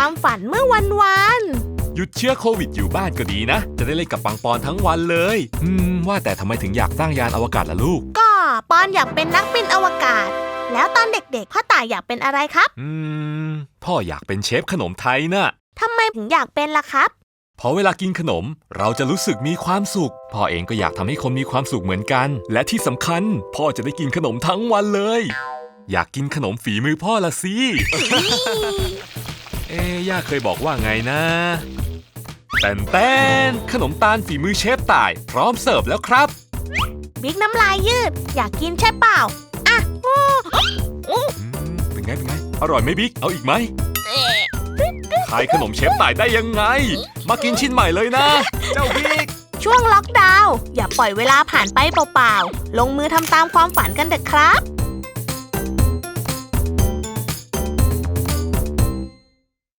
ความฝันเมื่อวันวานหยุดเชื้อโควิดอยู่บ้านก็ดีนะ จะได้เล่นกับปังปอนทั้งวันเลย อืม ว่าแต่ทำไมถึงอยากสร้างยานอวกาศล่ะลูก ก็ปอนอยากเป็นนักบินอวกาศ แล้วตอนเด็กๆ พ่อต่ายอยากเป็นอะไรครับ อืม พ่ออยากเป็นเชฟขนมไทยน่ะทำไมถึงอยากเป็นล่ะครับเพราะเวลากินขนมเราจะรู้สึกมีความสุข พ่อเองก็อยากทำให้คนมีความสุขเหมือนกัน และที่สำคัญ พ่อจะได้กินขนมทั้งวันเลย อยากกินขนมฝีมือพ่อละสิเอ๊ะย่าเคยบอกว่าไงนะแตนแตนขนมตาลฝีมือเชฟต่าย พร้อมเสิร์ฟแล้วครับ บิ๊กน้ำลายยืด อยากกินใช่เปล่า อะอู้อู้อืมเป็นไง เป็นไง อร่อยไหมบิ๊ก เอาอีกไหมขายขนมเชฟต่ายได้ยังไง มากินชิ้นใหม่เลยนะ เจ้าบิ๊ก ช่วงล็อกดาวน์อย่าปล่อยเวลาผ่านไปเปล่าๆ ลงมือทำตามความฝันกันเถอะครับ